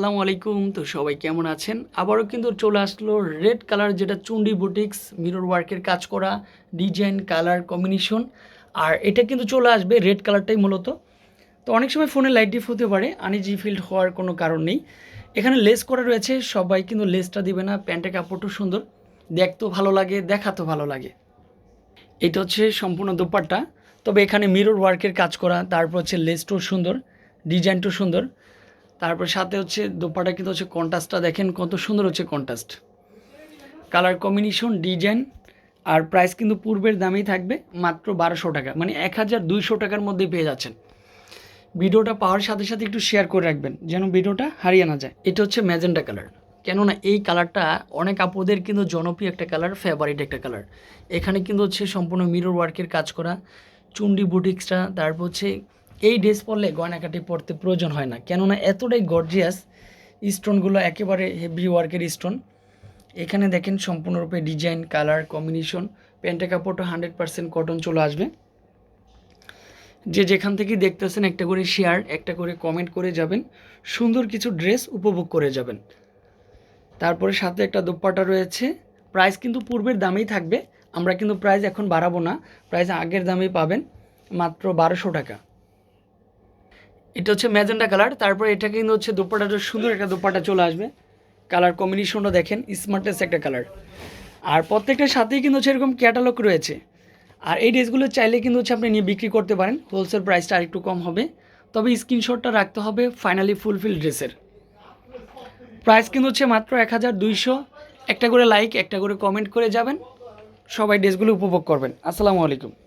আসসালামু আলাইকুম। তো সবাই কেমন আছেন? আবারও কিন্তু চলে আসলো রেড কালার যেটা চুন্ডি বুটিক্স, মিরর ওয়ার্কের কাজ করা, ডিজাইন, কালার কম্বিনেশন। আর এটা কিন্তু চলে আসবে রেড কালারটাই মূলত। তো অনেক সময় ফোনে লাইট ডিফ হতে পারে, আনিজি ফিল্ড হওয়ার কোনো কারণ নেই। এখানে লেস করা রয়েছে, সবাই কিন্তু লেসটা দিবে না, প্যান্টের কাপড়টাও সুন্দর, দেখতেও ভালো লাগে, দেখাতেও ভালো লাগে। এটা হচ্ছে সম্পূর্ণ দোপাট্টা। তবে এখানে মিরর ওয়ার্কের কাজ করা, তারপর হচ্ছে লেসটাও সুন্দর, ডিজাইনটাও সুন্দর। তারপর সাথে হচ্ছে দোপাটা কিন্তু হচ্ছে কন্ট্রাস্টটা দেখেন কত সুন্দর হচ্ছে কন্ট্রাস্ট কালার কম্বিনেশন ডিজাইন আর প্রাইস কিন্তু পূর্বের দামেই থাকবে মাত্র বারোশো টাকা মানে এক হাজার দুইশো টাকার মধ্যে পেয়ে যাচ্ছেন। ভিডিওটা পাওয়ার সাথে সাথে একটু শেয়ার করে রাখবেন, যেন ভিডিওটা হারিয়ে না যায়। এটা হচ্ছে ম্যাজেন্টা কালার কেননা এই কালারটা অনেক আপুদের কিন্তু জনপ্রিয় একটা কালার ফেভারিট একটা কালার এখানে কিন্তু হচ্ছে সম্পূর্ণ মিরর ওয়ার্কের কাজ করা, চুন্ডি বুটিক্সটা তারপর হচ্ছে এই ড্রেস পরলে গয়নাকাটি পরতে প্রয়োজন হয় না। কেননা এতটাই গর্জিয়াস স্টোনগুলো একেবারে হেভি ওয়ার্কের স্টোন এখানে দেখেন সম্পূর্ণরূপে ডিজাইন কালার কম্বিনেশন প্যান্টের কাপড়টা হান্ড্রেড পারসেন্ট কটন চলে আসবে। যে যেখান থেকে দেখতেছেন একটা করে শেয়ার একটা করে কমেন্ট করে যাবেন। সুন্দর কিছু ড্রেস উপভোগ করে যাবেন। তারপরে সাথে একটা দোপাটা রয়েছে। প্রাইস কিন্তু পূর্বের দামেই থাকবে। আমরা কিন্তু প্রাইস এখন বাড়াবো না। প্রাইস আগের দামেই পাবেন। মাত্র বারোশো টাকা। এটা হচ্ছে ম্যাজেন্ডা কালার। তারপর এটা কিন্তু হচ্ছে দোপাটাটা সুন্দর একটা দোপাটা চলে আসবে। কালার কম্বিনেশনটা দেখেন স্মার্টেস্ট একটা কালার। আর প্রত্যেকটার সাথেই কিন্তু হচ্ছে এরকম ক্যাটালগ রয়েছে। আর এই ড্রেসগুলো চাইলে কিন্তু হচ্ছে আপনি নিয়ে বিক্রি করতে পারেন। হোলসেল প্রাইসটা আরেকটু কম হবে। তবে স্ক্রিনশটটা রাখতে হবে ফাইনালি ফুলফিল ড্রেসের। প্রাইস কিন্তু হচ্ছে মাত্র এক হাজার দুইশো। একটা করে লাইক একটা করে কমেন্ট করে যাবেন। সবাই ড্রেসগুলো উপভোগ করবেন। আসসালামু আলাইকুম।